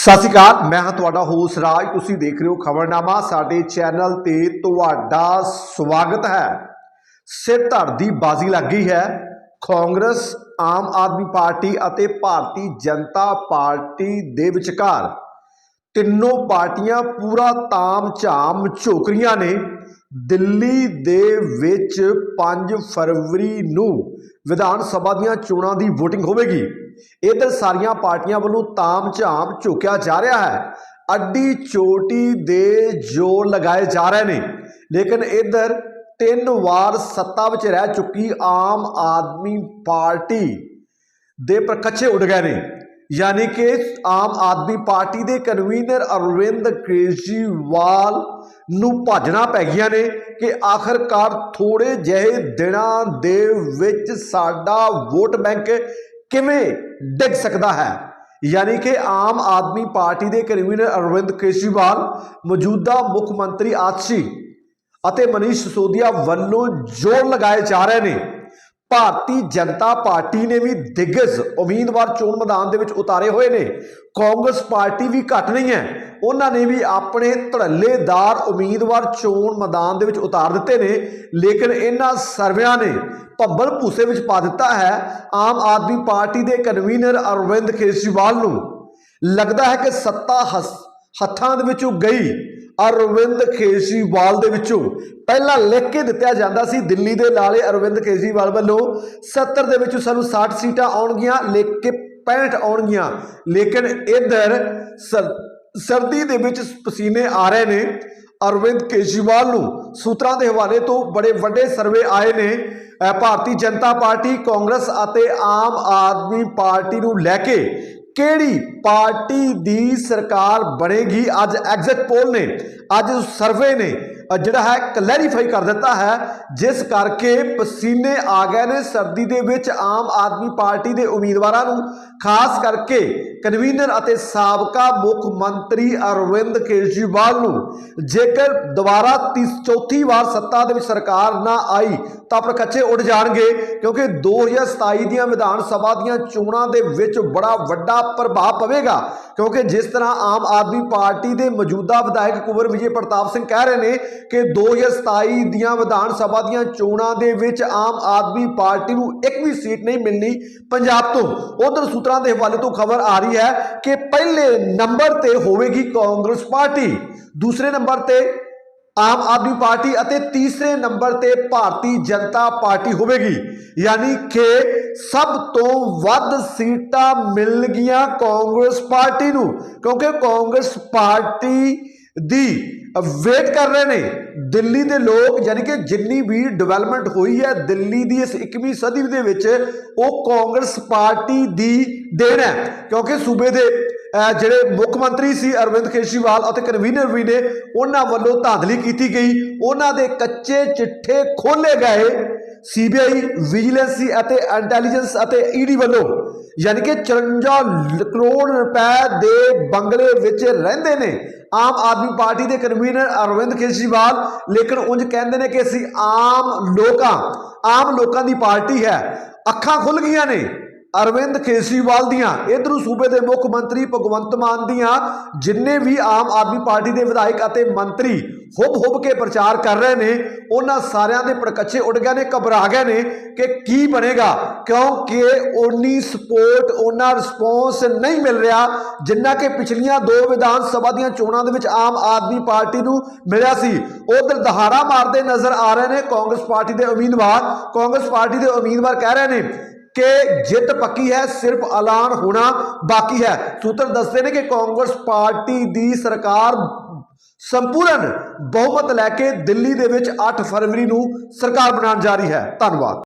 ਸਤਿ ਸ਼੍ਰੀ ਅਕਾਲ, ਮੈਂ ਹਾਂ ਤੁਹਾਡਾ ਹੋਸ ਰਾਜ। ਤੁਸੀਂ ਦੇਖ ਰਹੇ ਹੋ ਖਬਰਨਾਮਾ, ਸਾਡੇ ਚੈਨਲ ਤੇ ਤੁਹਾਡਾ ਸਵਾਗਤ ਹੈ। ਸਿਰ ਧੜ ਦੀ ਬਾਜ਼ੀ ਲੱਗ ਗਈ ਹੈ। ਕਾਂਗਰਸ, ਆਮ ਆਦਮੀ ਪਾਰਟੀ ਅਤੇ ਭਾਰਤੀ ਜਨਤਾ ਪਾਰਟੀ ਦੇ ਵਿਚਕਾਰ ਤਿੰਨੋਂ ਪਾਰਟੀਆਂ ਪੂਰਾ ਤਾਮ ਝਾਮ ਝੋਕ ਰਹੀਆਂ ਨੇ। ਦਿੱਲੀ ਦੇ ਵਿੱਚ 5 ਫਰਵਰੀ ਨੂੰ ਵਿਧਾਨ ਸਭਾ ਦੀਆਂ ਚੋਣਾਂ ਦੀ VOTING ਹੋਵੇਗੀ। ਇਧਰ ਸਾਰੀਆਂ ਪਾਰਟੀਆਂ ਵੱਲੋਂ ਤਾਮ ਝਾਮ ਝੁਕਿਆ ਜਾ ਰਿਹਾ ਹੈ। ਅੱਡੀ ਚੋਟੀ ਦੇ ਜੋਰ ਲਗਾਏ ਜਾ ਰਹੇ ਨੇ। ਲੇਕਿਨ ਇਧਰ ਤਿੰਨ ਵਾਰ ਸੱਤਾ ਵਿੱਚ ਰਹਿ ਚੁੱਕੀ ਆਮ ਆਦਮੀ ਪਾਰਟੀ ਦੇ ਪ੍ਰਕੱਛੇ ਉੱਡ ਗਏ ਨੇ। ਯਾਨੀ ਕਿ ਆਮ ਆਦਮੀ ਪਾਰਟੀ ਦੇ ਕਨਵੀਨਰ ਅਰਵਿੰਦ ਕੇਜਰੀਵਾਲ ਨੂੰ ਭਾਜਣਾ ਪੈ ਗਈਆਂ ਨੇ ਕਿ ਆਖਰਕਾਰ ਥੋੜੇ ਜਿਹੇ ਦਿਨਾਂ ਦੇ ਵਿੱਚ ਸਾਡਾ ਵੋਟ ਬੈਂਕ ਕਿਵੇਂ ਡਿੱਗ ਸਕਦਾ ਹੈ? ਯਾਨੀ ਕਿ ਆਮ ਆਦਮੀ ਪਾਰਟੀ ਦੇ ਕਨਵੀਨਰ ਅਰਵਿੰਦ ਕੇਜਰੀਵਾਲ, ਮੌਜੂਦਾ ਮੁੱਖ ਮੰਤਰੀ ਆਤਸ਼ੀ ਅਤੇ ਮਨੀਸ਼ ਸਿਸੋਦੀਆ ਵੱਲੋਂ ਜ਼ੋਰ ਲਗਾਏ ਜਾ ਰਹੇ ਨੇ। ਭਾਰਤੀ ਜਨਤਾ ਪਾਰਟੀ ਨੇ ਵੀ ਦਿੱਗਜ ਉਮੀਦਵਾਰ ਚੋਣ ਮੈਦਾਨ ਦੇ ਵਿੱਚ ਉਤਾਰੇ ਹੋਏ ਨੇ। ਕਾਂਗਰਸ ਪਾਰਟੀ ਵੀ ਘੱਟ ਨਹੀਂ ਹੈ। ਉਹਨਾਂ ਨੇ ਵੀ ਆਪਣੇ ਧੜੱਲੇਦਾਰ ਉਮੀਦਵਾਰ ਚੋਣ ਮੈਦਾਨ ਦੇ ਵਿੱਚ ਉਤਾਰ ਦਿੱਤੇ ਨੇ, ਲੇਕਿਨ ਇਹਨਾਂ ਸਰਵਿਆਂ ਨੇ ਭੰਬਲ ਭੂਸੇ ਵਿੱਚ ਪਾ ਦਿੱਤਾ ਹੈ। ਆਮ ਆਦਮੀ ਪਾਰਟੀ ਦੇ ਕਨਵੀਨਰ ਅਰਵਿੰਦ ਕੇਜਰੀਵਾਲ ਨੂੰ ਲੱਗਦਾ ਹੈ ਕਿ ਸੱਤਾ ਹਸ- ਹੱਥਾਂ ਦੇ ਵਿੱਚੋਂ ਗਈ। ਅਰਵਿੰਦ ਕੇਜਰੀਵਾਲ ਦੇ ਵਿੱਚੋਂ ਪਹਿਲਾਂ ਲਿਖ ਕੇ ਦਿੱਤਾ ਜਾਂਦਾ ਸੀ, ਦਿੱਲੀ ਦੇ ਲਾਲੇ ਅਰਵਿੰਦ ਕੇਜਰੀਵਾਲ ਵੱਲੋਂ 70 ਦੇ ਵਿੱਚੋਂ ਸਾਨੂੰ 60 ਸੀਟਾਂ ਆਉਣਗੀਆਂ, ਲਿਖ ਕੇ 65 ਆਉਣਗੀਆਂ। ਲੇਕਿਨ ਇਧਰ ਸਰਦੀ ਦੇ ਵਿੱਚ ਪਸੀਨੇ ਆ ਰਹੇ ਨੇ। ਅਰਵਿੰਦ ਕੇਜਰੀਵਾਲ ਨੂੰ ਸੂਤਰਾਂ ਦੇ ਹਵਾਲੇ ਤੋਂ ਬੜੇ ਵੱਡੇ ਸਰਵੇ ਆਏ ਨੇ। ਭਾਰਤੀ ਜਨਤਾ ਪਾਰਟੀ, ਕਾਂਗਰਸ ਅਤੇ ਆਮ ਆਦਮੀ ਪਾਰਟੀ ਨੂੰ ਲੈ ਕੇ ਕਿਹੜੀ ਪਾਰਟੀ ਦੀ ਸਰਕਾਰ ਬਣੇਗੀ? ਅੱਜ ਐਗਜ਼ਿਟ ਪੋਲ ਨੇ। ਅੱਜ ਸਰਵੇ ਨੇ ਜਿਹੜਾ ਹੈ ਕਲੈਰੀਫਾਈ ਕਰ ਦਿੱਤਾ ਹੈ, ਜਿਸ ਕਰਕੇ ਪਸੀਨੇ ਆ ਗਏ ਨੇ, ਸਰਦੀ ਦੇ ਵਿੱਚ ਆਮ ਆਦਮੀ ਪਾਰਟੀ ਦੇ ਉਮੀਦਵਾਰਾਂ ਨੂੰ, ਖਾਸ ਕਰਕੇ ਕਨਵੀਨਰ ਅਤੇ ਸਾਬਕਾ ਮੁੱਖ ਮੰਤਰੀ ਅਰਵਿੰਦ ਕੇਜਰੀਵਾਲ ਨੂੰ। ਜੇਕਰ ਦੁਬਾਰਾ ਤੀਸ, ਚੌਥੀ ਵਾਰ ਸੱਤਾ ਦੇ ਵਿੱਚ ਸਰਕਾਰ ਨਾ ਆਈ, ਤਾਂ ਪ੍ਰਕੱਚੇ ਉੱਡ ਜਾਣਗੇ, ਕਿਉਂਕਿ 2027 ਦੀਆਂ ਵਿਧਾਨ ਸਭਾ ਦੀਆਂ ਚੋਣਾਂ ਦੇ ਵਿੱਚ ਬੜਾ ਵੱਡਾ ਪ੍ਰਭਾਵ ਪਵੇਗਾ। ਕਿਉਂਕਿ ਜਿਸ ਤਰ੍ਹਾਂ ਆਮ ਆਦਮੀ ਪਾਰਟੀ ਦੇ ਮੌਜੂਦਾ ਵਿਧਾਇਕ ਕੁਵਰ ਵਿਜੇ ਪ੍ਰਤਾਪ ਸਿੰਘ ਕਹਿ ਰਹੇ ਨੇ ਕਿ 2027 ਦੀਆਂ ਵਿਧਾਨ ਸਭਾ ਦੀਆਂ ਚੋਣਾਂ ਦੇ ਵਿੱਚ ਆਮ ਆਦਮੀ ਪਾਰਟੀ ਨੂੰ ਇੱਕ ਵੀ ਸੀਟ ਨਹੀਂ ਮਿਲਣੀ ਪੰਜਾਬ ਤੋਂ। ਉਧਰ ਸੂਤਰਾਂ ਦੇ ਹਵਾਲੇ ਤੋਂ ਖਬਰ ਆ ਰਹੀ ਹੈ ਕਿ ਪਹਿਲੇ ਨੰਬਰ ਤੇ ਹੋਵੇਗੀ ਕਾਂਗਰਸ ਪਾਰਟੀ। ਦੂਸਰੇ ਨੰਬਰ ਤੇ ਆਮ ਆਦਮੀ ਪਾਰਟੀ ਅਤੇ ਤੀਸਰੇ ਨੰਬਰ ਤੇ ਭਾਰਤੀ ਜਨਤਾ ਪਾਰਟੀ ਹੋਵੇਗੀ। ਯਾਨੀ ਕਿ ਸਭ ਤੋਂ ਵੱਧ ਸੀਟਾਂ ਮਿਲਣਗੀਆਂ ਕਾਂਗਰਸ ਪਾਰਟੀ ਨੂੰ, ਕਿਉਂਕਿ ਕਾਂਗਰਸ ਪਾਰਟੀ ਦੀ ਵੇਟ ਕਰ ਰਹੇ ਨੇ। ਦਿੱਲੀ ਦੇ ਲੋਕ ਯਾਨੀ ਕਿ ਜਿੰਨੀ ਵੀ ਡਿਵੈਲਪਮੈਂਟ ਹੋਈ ਹੈ, ਦਿੱਲੀ ਦੀ ਇਸ 21ਵੀਂ ਸਦੀ ਦੇ ਵਿੱਚ ਉਹ ਕਾਂਗਰਸ ਪਾਰਟੀ ਦੀ ਦੇਣ ਹੈ। ਕਿਉਂਕਿ ਸੂਬੇ ਦੇ ਜਿਹੜੇ ਮੁੱਖ ਮੰਤਰੀ ਸੀ ਅਰਵਿੰਦ ਕੇਜਰੀਵਾਲ ਅਤੇ ਕਨਵੀਨਰ ਵੀ ਨੇ, ਉਹਨਾਂ ਵੱਲੋਂ ਧਾਂਦਲੀ ਕੀਤੀ ਗਈ। ਉਹਨਾਂ ਦੇ ਕੱਚੇ ਚਿੱਠੇ ਖੋਲੇ ਗਏ। ਸੀਬੀਆਈ ਵਿਜੀਲੈਂਸ ਅਤੇ ਇੰਟੈਲੀਜੈਂਸ ਅਤੇ ਈਡੀ ਵੱਲੋਂ ਯਾਨੀ ਕਿ 54 ਕਰੋੜ ਰੁਪਏ ਦੇ ਬੰਗਲੇ ਵਿੱਚ ਰਹਿੰਦੇ ਨੇ। ਆਮ ਆਦਮੀ ਪਾਰਟੀ ਦੇ ਕਨਵੀਨਰ ਅਰਵਿੰਦ ਕੇਜਰੀਵਾਲ, ਲੇਕਿਨ ਉਂਝ ਕਹਿੰਦੇ ਨੇ ਕਿ ਅਸੀਂ ਆਮ ਲੋਕਾਂ ਆਮ ਲੋਕਾਂ ਦੀ ਪਾਰਟੀ ਹੈ। ਅੱਖਾਂ ਖੁੱਲ ਗਈਆਂ ਨੇ। ਅਰਵਿੰਦ ਕੇਜਰੀਵਾਲ ਦੀਆਂ। ਇਧਰੋਂ ਸੂਬੇ ਦੇ ਮੁੱਖ ਮੰਤਰੀ ਭਗਵੰਤ ਮਾਨ ਦੀਆਂ, ਜਿੰਨੇ ਵੀ ਆਮ ਆਦਮੀ ਪਾਰਟੀ ਦੇ ਵਿਧਾਇਕ ਅਤੇ ਮੰਤਰੀ ਹੁਬ ਹੁਬ ਕੇ ਪ੍ਰਚਾਰ ਕਰ ਰਹੇ ਨੇ, ਉਹਨਾਂ ਸਾਰਿਆਂ ਦੇ ਪੜਕੱਛੇ ਉੱਡ ਗਏ ਨੇ, ਘਬਰਾ ਗਏ ਨੇ ਕਿ ਕੀ ਬਣੇਗਾ। ਕਿਉਂਕਿ ਓਨੀ ਸਪੋਰਟ ਉਹਨਾਂ ਰਿਸਪੌਂਸ ਨਹੀਂ ਮਿਲ ਰਿਹਾ, ਜਿੰਨਾ ਕਿ ਪਿਛਲੀਆਂ ਦੋ ਵਿਧਾਨ ਸਭਾ ਦੀਆਂ ਚੋਣਾਂ ਦੇ ਵਿੱਚ ਆਮ ਆਦਮੀ ਪਾਰਟੀ ਨੂੰ ਮਿਲਿਆ ਸੀ। ਉਧਰ ਦਹਾੜਾ ਮਾਰਦੇ ਨਜ਼ਰ ਆ ਰਹੇ ਨੇ ਕਾਂਗਰਸ ਪਾਰਟੀ ਦੇ ਉਮੀਦਵਾਰ। ਕਾਂਗਰਸ ਪਾਰਟੀ ਦੇ ਉਮੀਦਵਾਰ ਕਹਿ ਰਹੇ ਨੇ ਕਿ ਜਿੱਤ ਪੱਕੀ ਹੈ, ਸਿਰਫ ਐਲਾਨ ਹੋਣਾ ਬਾਕੀ ਹੈ। ਸੂਤਰ ਦੱਸਦੇ ਨੇ ਕਿ ਕਾਂਗਰਸ ਪਾਰਟੀ ਦੀ ਸਰਕਾਰ ਸੰਪੂਰਨ ਬਹੁਮਤ ਲੈ ਕੇ ਦਿੱਲੀ ਦੇ ਵਿੱਚ 8 ਫਰਵਰੀ ਨੂੰ ਸਰਕਾਰ ਬਣਾਉਣ ਜਾ ਰਹੀ ਹੈ। ਧੰਨਵਾਦ।